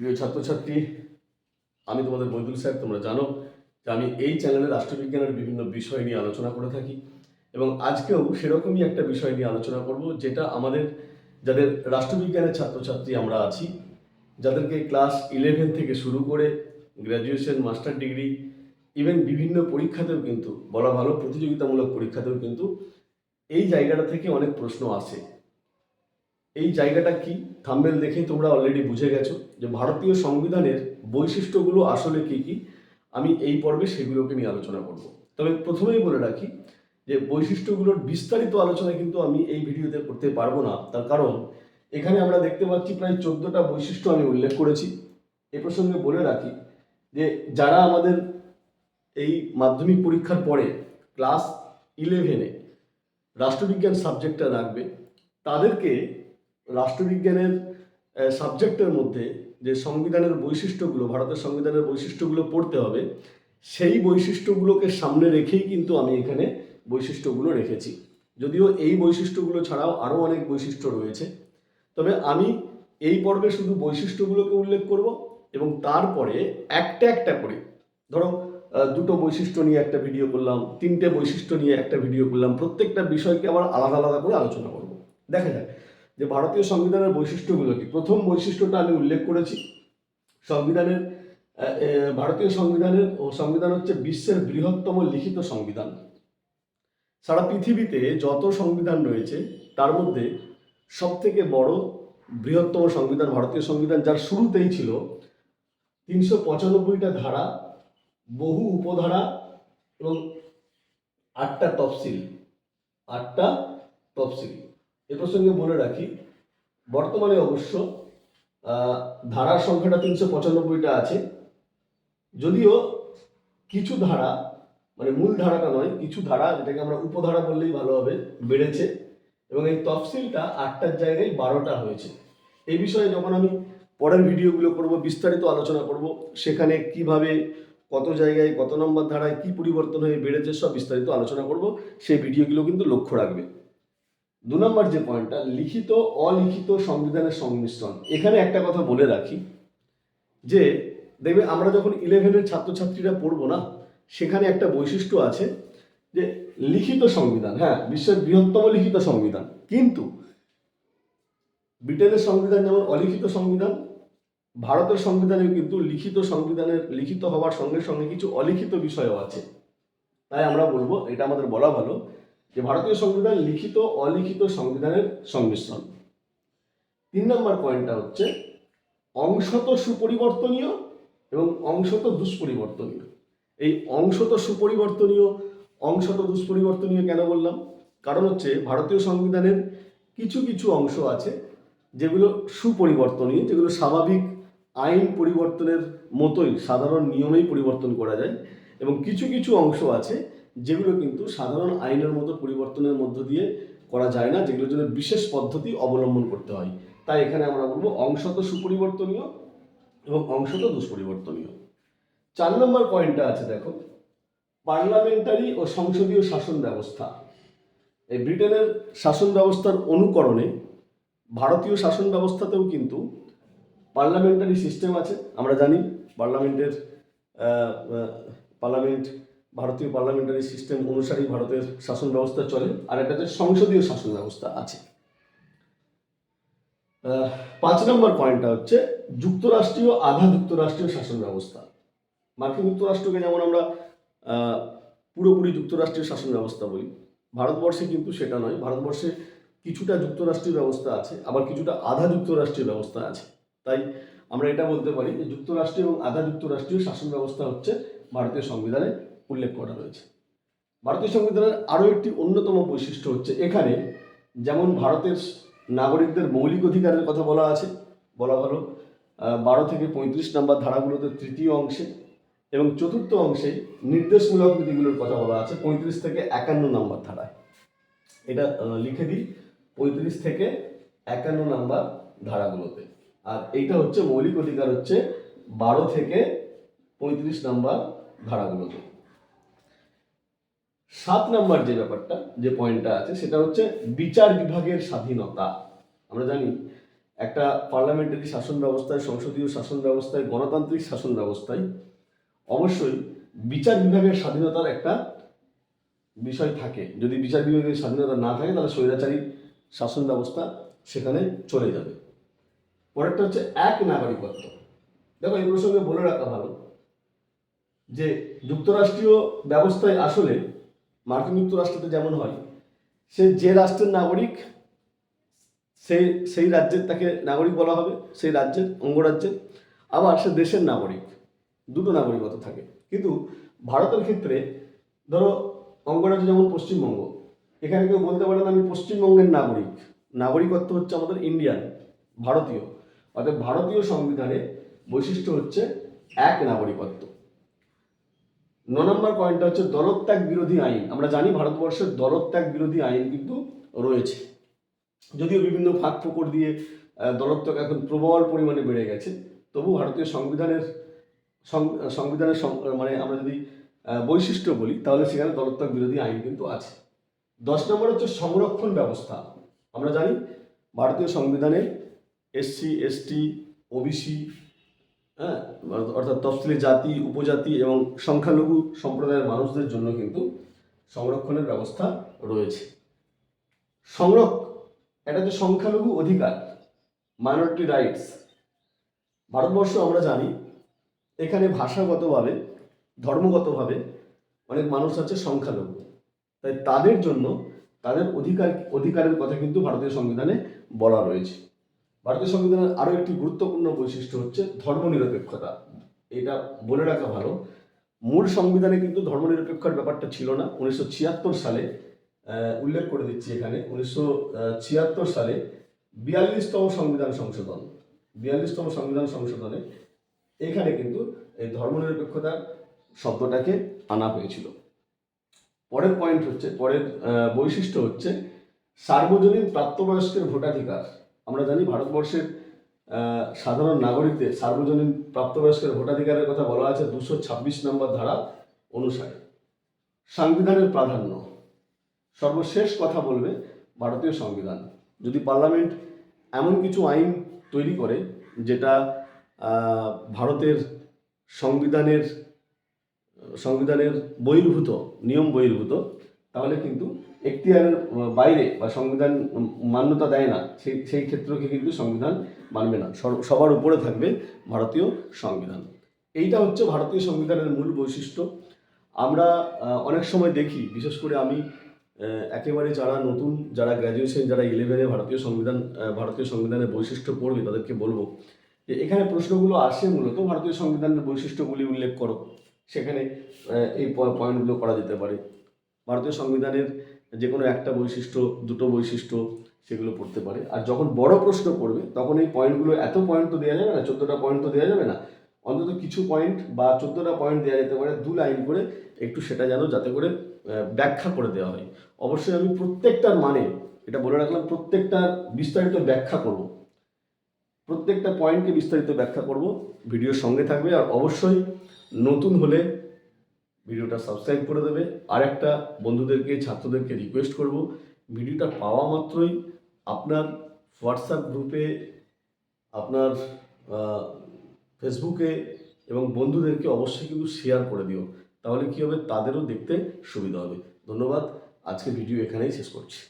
প্রিয় ছাত্রছাত্রী, আমি তোমাদের বৈদুল স্যার, তোমরা জানো যে আমি এই চ্যানেলে রাষ্ট্রবিজ্ঞানের বিভিন্ন বিষয় নিয়ে আলোচনা করে থাকি এবং আজকেও সেরকমই একটা বিষয় নিয়ে আলোচনা করব যেটা আমাদের, যাদের রাষ্ট্রবিজ্ঞানের ছাত্রছাত্রী আমরা আছি, যাদেরকে ক্লাস ইলেভেন থেকে শুরু করে গ্র্যাজুয়েশন মাস্টার ডিগ্রি ইভেন বিভিন্ন পরীক্ষাতেও কিন্তু, বলা ভালো, প্রতিযোগিতামূলক পরীক্ষাতেও কিন্তু এই জায়গাটা থেকে অনেক প্রশ্ন আসে। এই জায়গাটা কি? থাম্বেল দেখেই তোমরা অলরেডি বুঝে গেছো যে ভারতীয় সংবিধানের বৈশিষ্ট্যগুলো আসলে কি কি? আমি এই পর্বে সেগুলোকে নিয়ে আলোচনা করব। তবে প্রথমেই বলে রাখি যে বৈশিষ্ট্যগুলোর বিস্তারিত আলোচনা কিন্তু আমি এই ভিডিওতে করতে পারব না। তার কারণ এখানে আমরা দেখতে পাচ্ছি প্রায় চোদ্দটা বৈশিষ্ট্য আমি উল্লেখ করেছি। এ প্রসঙ্গে বলে রাখি যে যারা আমাদের এই মাধ্যমিক পরীক্ষার পরে ক্লাস ইলেভেনে রাষ্ট্রবিজ্ঞান সাবজেক্টটা রাখবে, তাদেরকে রাষ্ট্রবিজ্ঞানের সাবজেক্টের মধ্যে যে সংবিধানের বৈশিষ্ট্যগুলো, ভারতের সংবিধানের বৈশিষ্ট্যগুলো পড়তে হবে, সেই বৈশিষ্ট্যগুলোকে সামনে রেখেই কিন্তু আমি এখানে বৈশিষ্ট্যগুলো রেখেছি। যদিও এই বৈশিষ্ট্যগুলো ছাড়াও আরও অনেক বৈশিষ্ট্য রয়েছে। তবে আমি এই পর্বে শুধু বৈশিষ্ট্যগুলোকে উল্লেখ করব এবং তারপরে একটা একটা করে, ধরো দুটো বৈশিষ্ট্য নিয়ে একটা ভিডিও করলাম, তিনটে বৈশিষ্ট্য নিয়ে একটা ভিডিও করলাম, প্রত্যেকটা বিষয়কে আবার আলাদা আলাদা করে আলোচনা করব। দেখা যাক। যে ভারতীয় সংবিধানের বৈশিষ্ট্যগুলো কি? প্রথম বৈশিষ্ট্যটা আমি উল্লেখ করেছি। সংবিধানের ভারতীয় সংবিধানের ও সংবিধান হচ্ছে বিশ্বের বৃহত্তম লিখিত সংবিধান। সারা পৃথিবীতে যত সংবিধান রয়েছে, তার মধ্যে সব থেকে বড় বৃহত্তম সংবিধান ভারতীয় সংবিধান, যার শুরুতেই ছিল তিনশো পঁচানব্বইটা ধারা, বহু উপধারা এবং আটটা তফসিল। আটটা তফসিল। এ প্রসঙ্গে বলে রাখি, বর্তমানে অবশ্য ধারার সংখ্যাটা তিনশো পঁচানব্বইটা আছে। যদিও কিছু ধারা মানে মূল ধারাটা নয়, কিছু ধারা যেটাকে আমরা উপধারা বললেই ভালো হবে, বেড়েছে এবং এই তফসিলটা আটটার জায়গায় বারোটা হয়েছে। এই বিষয়ে যখন আমি পরের ভিডিওগুলো করব, বিস্তারিত আলোচনা করব, সেখানে কীভাবে, কত জায়গায়, কত নম্বর ধারায় কি পরিবর্তন হয়ে বেড়েছে সব বিস্তারিত আলোচনা করব, সেই ভিডিওগুলো কিন্তু লক্ষ্য রাখবে। দু নম্বর যে পয়েন্টটা লিখিত, অলিখিত সংবিধানের সংমিশ্রণ। এখানে একটা কথা বলে রাখি, যে দেখবে আমরা যখন ইলেভেনের ছাত্রছাত্রীরা পড়ব না, সেখানে একটা বৈশিষ্ট্য আছে যে লিখিত সংবিধান হ্যাঁ বিশ্বের বৃহত্তম লিখিত সংবিধান। কিন্তু ব্রিটেনের সংবিধান যেমন অলিখিত সংবিধান, ভারতের সংবিধানে কিন্তু লিখিত সংবিধানের, লিখিত হওয়ার সঙ্গে সঙ্গে কিছু অলিখিত বিষয়ও আছে। তাই আমরা বলব, এটা আমাদের বলা ভালো যে ভারতীয় সংবিধান লিখিত, অলিখিত সংবিধানের সংমিশ্রণ। তিন নম্বর পয়েন্টটা হচ্ছে অংশত সুপরিবর্তনীয় এবং অংশত দুষ্পরিবর্তনীয়। এই অংশত সুপরিবর্তনীয়, অংশত দুষ্পরিবর্তনীয় কেন বললাম? কারণ হচ্ছে ভারতীয় সংবিধানের কিছু কিছু অংশ আছে যেগুলো সুপরিবর্তনীয়, যেগুলো স্বাভাবিক আইন পরিবর্তনের মতোই, সাধারণ নিয়মেই পরিবর্তন করা যায় এবং কিছু কিছু অংশ আছে যেগুলো কিন্তু সাধারণ আইনের মতো পরিবর্তনের মধ্য দিয়ে করা যায় না, যেগুলোর জন্য বিশেষ পদ্ধতি অবলম্বন করতে হয়। তাই এখানে আমরা বলব অংশত সুপরিবর্তনীয় এবং অংশত দুষ্পরিবর্তনীয়। চার নম্বর পয়েন্টটা আছে, দেখো। পার্লামেন্টারি ও সংসদীয় শাসন ব্যবস্থা। এই ব্রিটেনের শাসন ব্যবস্থার অনুকরণে ভারতীয় শাসন ব্যবস্থাতেও কিন্তু পার্লামেন্টারি সিস্টেম আছে। আমরা জানি পার্লামেন্টের পার্লামেন্ট ভারতীয় পার্লামেন্টারি সিস্টেম অনুসারেই ভারতের শাসন ব্যবস্থা চলে, আর হচ্ছে সংসদীয় শাসন ব্যবস্থা আছে। পাঁচ নম্বর পয়েন্টটা হচ্ছে যুক্তরাষ্ট্রীয় আধা যুক্তরাষ্ট্রীয় শাসন ব্যবস্থা। মার্কিন যুক্তরাষ্ট্রকে যেমন আমরা পুরোপুরি যুক্তরাষ্ট্রীয় শাসন ব্যবস্থা বলি, ভারতবর্ষে কিন্তু সেটা নয়, ভারতবর্ষে কিছুটা যুক্তরাষ্ট্রীয় ব্যবস্থা আছে, আবার কিছুটা আধা যুক্তরাষ্ট্রীয় ব্যবস্থা আছে। তাই আমরা এটা বলতে পারি যে যুক্তরাষ্ট্রীয় এবং আধা যুক্তরাষ্ট্রীয় শাসন ব্যবস্থা হচ্ছে ভারতীয় সংবিধানে উল্লেখ করা রয়েছে। ভারতীয় সংবিধানের আরও একটি অন্যতম বৈশিষ্ট্য হচ্ছে এখানে যেমন ভারতের নাগরিকদের মৌলিক অধিকারের কথা বলা আছে, বলা হলো বারো থেকে পঁয়ত্রিশ নম্বর ধারাগুলোতে তৃতীয় অংশে এবং চতুর্থ অংশে নির্দেশমূলক নীতিগুলোর কথা বলা আছে, পঁয়ত্রিশ থেকে একান্ন নম্বর ধারায়। এটা লিখে দিই, পঁয়ত্রিশ থেকে একান্ন নাম্বার ধারাগুলোতে। আর এইটা হচ্ছে মৌলিক অধিকার হচ্ছে বারো থেকে পঁয়ত্রিশ নাম্বার ধারাগুলোতে। সাত নাম্বার যে ব্যাপারটা, যে পয়েন্টটা আছে, সেটা হচ্ছে বিচার বিভাগের স্বাধীনতা। আমরা জানি, একটা পার্লামেন্টারি শাসন ব্যবস্থায়, সংসদীয় শাসন ব্যবস্থায়, গণতান্ত্রিক শাসন ব্যবস্থায় অবশ্যই বিচার বিভাগের স্বাধীনতার একটা বিষয় থাকে। যদি বিচার বিভাগের স্বাধীনতা না থাকে, তাহলে স্বৈরাচারী শাসন ব্যবস্থা সেখানে চলে যাবে। পরেরটা হচ্ছে এক নাগরিকত্ব। দেখো, এই প্রসঙ্গে বলে রাখা ভালো যে যুক্তরাষ্ট্রীয় ব্যবস্থায় আসলে মার্কিন যুক্তরাষ্ট্রতে যেমন হয়, সে যে রাষ্ট্রের নাগরিক সেই সেই রাজ্যের তাকে নাগরিক বলা হবে, সেই রাজ্যের অঙ্গরাজ্যের। আবার সে দেশের নাগরিক, দুটো নাগরিকত্ব থাকে। কিন্তু ভারতের ক্ষেত্রে, ধরো অঙ্গরাজ্য যেমন পশ্চিমবঙ্গ, এখানে কেউ বলতে পারেন আমি পশ্চিমবঙ্গের নাগরিক। নাগরিকত্ব হচ্ছে আমাদের ইন্ডিয়ান, ভারতীয়। অর্থাৎ ভারতীয় সংবিধানে বৈশিষ্ট্য হচ্ছে এক নাগরিকত্ব। ন নম্বর পয়েন্টটা হচ্ছে দলত্যাগ বিরোধী আইন। আমরা জানি ভারতবর্ষের দলত্যাগ বিরোধী আইন কিন্তু রয়েছে। যদিও বিভিন্ন ফাঁক ফোকর দিয়ে দলত্যাগ এখন প্রবল পরিমাণে বেড়ে গেছে, তবু ভারতীয় সংবিধানের সংবিধানের মানে আমরা যদি বৈশিষ্ট্য বলি, তাহলে সেখানে দলত্যাগ বিরোধী আইন কিন্তু আছে। দশ নম্বর হচ্ছে সংরক্ষণ ব্যবস্থা। আমরা জানি ভারতীয় সংবিধানে এসসি, এসটি, ওবিসি হ্যাঁ অর্থাৎ তফসিলি জাতি, উপজাতি এবং সংখ্যালঘু সম্প্রদায়ের মানুষদের জন্য কিন্তু সংরক্ষণের ব্যবস্থা রয়েছে। সংরক্ষ এটা হচ্ছে সংখ্যালঘু অধিকার মাইনরিটি রাইটস ভারতবর্ষ আমরা জানি, এখানে ভাষাগতভাবে, ধর্মগতভাবে অনেক মানুষ আছে সংখ্যালঘু। তাই তাদের জন্য তাদের অধিকার অধিকারের কথা কিন্তু ভারতীয় সংবিধানে বলা রয়েছে। ভারতীয় সংবিধানের আরও একটি গুরুত্বপূর্ণ বৈশিষ্ট্য হচ্ছে ধর্মনিরপেক্ষতা। এটা বলে রাখা ভালো। মূল সংবিধানে কিন্তু ধর্মনিরপেক্ষর ব্যাপারটা ছিল না। উনিশশো ছিয়াত্তর সালে উল্লেখ করে দিচ্ছি এখানে, উনিশশো ছিয়াত্তর সালে বিয়াল্লিশতম সংবিধান সংশোধন। বিয়াল্লিশতম সংবিধান সংশোধনে এখানে কিন্তু এই ধর্মনিরপেক্ষতার শব্দটাকে আনা হয়েছিল। পরের পয়েন্ট হচ্ছে, পরের বৈশিষ্ট্য হচ্ছে সার্বজনীন প্রাপ্তবয়স্কের ভোটাধিকার। আমরা জানি ভারতবর্ষের সাধারণ নাগরিকদের, সার্বজনীন প্রাপ্তবয়স্কের ভোটাধিকারের কথা বলা আছে দুশো ছাব্বিশ নম্বর ধারা অনুসারে। সংবিধানের প্রাধান্য। সর্বশেষ কথা বলবে ভারতীয় সংবিধান। যদি পার্লামেন্ট এমন কিছু আইন তৈরি করে যেটা ভারতের সংবিধানের সংবিধানের বহির্ভূত, নিয়ম বহির্ভূত তাহলে কিন্তু এখতিয়ারের বাইরে বা সংবিধান মান্যতা দেয় না। সেই সেই ক্ষেত্রকে কিন্তু সংবিধান মানবে না। সবার উপরে থাকবে ভারতীয় সংবিধান। এইটা হচ্ছে ভারতীয় সংবিধানের মূল বৈশিষ্ট্য। আমরা অনেক সময় দেখি, বিশেষ করে আমি একেবারে যারা নতুন, যারা গ্র্যাজুয়েশন যারা ইলেভেনে ভারতীয় সংবিধান ভারতীয় সংবিধানের বৈশিষ্ট্য পড়বে, তাদেরকে বলব যে এখানে প্রশ্নগুলো আসে মূলত ভারতীয় সংবিধানের বৈশিষ্ট্যগুলি উল্লেখ করো। সেখানে এই পয়েন্টগুলো করা যেতে পারে। ভারতীয় সংবিধানের যে কোনো একটা বৈশিষ্ট্য, দুটো বৈশিষ্ট্য সেগুলো পড়তে পারে। আর যখন বড় প্রশ্ন পড়বে, তখন এই পয়েন্টগুলো এত পয়েন্ট তো দেওয়া যাবে না, চোদ্দোটা পয়েন্ট তো দেওয়া যাবে না। অন্তত কিছু পয়েন্ট বা চোদ্দোটা পয়েন্ট দেওয়া যেতে পারে, দু লাইন করে একটু সেটা যেন, যাতে করে ব্যাখ্যা করে দেওয়া হয়। অবশ্যই আমি প্রত্যেকটার মানে এটা বলে রাখলাম, প্রত্যেকটা বিস্তারিত ব্যাখ্যা করব। প্রত্যেকটা পয়েন্টকে বিস্তারিত ব্যাখ্যা করব, ভিডিওর সঙ্গে থাকবে। আর অবশ্যই নতুন হলে ভিডিওটা সাবস্ক্রাইব করে দেবে। আর একটা বন্ধুদেরকে, ছাত্রদেরকে রিকোয়েস্ট করব ভিডিওটা পাওয়া মাত্রই আপনার হোয়াটসঅ্যাপ গ্রুপে আপনার ফেসবুকে এবং বন্ধুদেরকে অবশ্যই কিন্তু শেয়ার করে দিও। তাহলে কী হবে? তাদেরও দেখতে সুবিধা হবে। ধন্যবাদ। আজকে ভিডিও এখানেই শেষ করছি।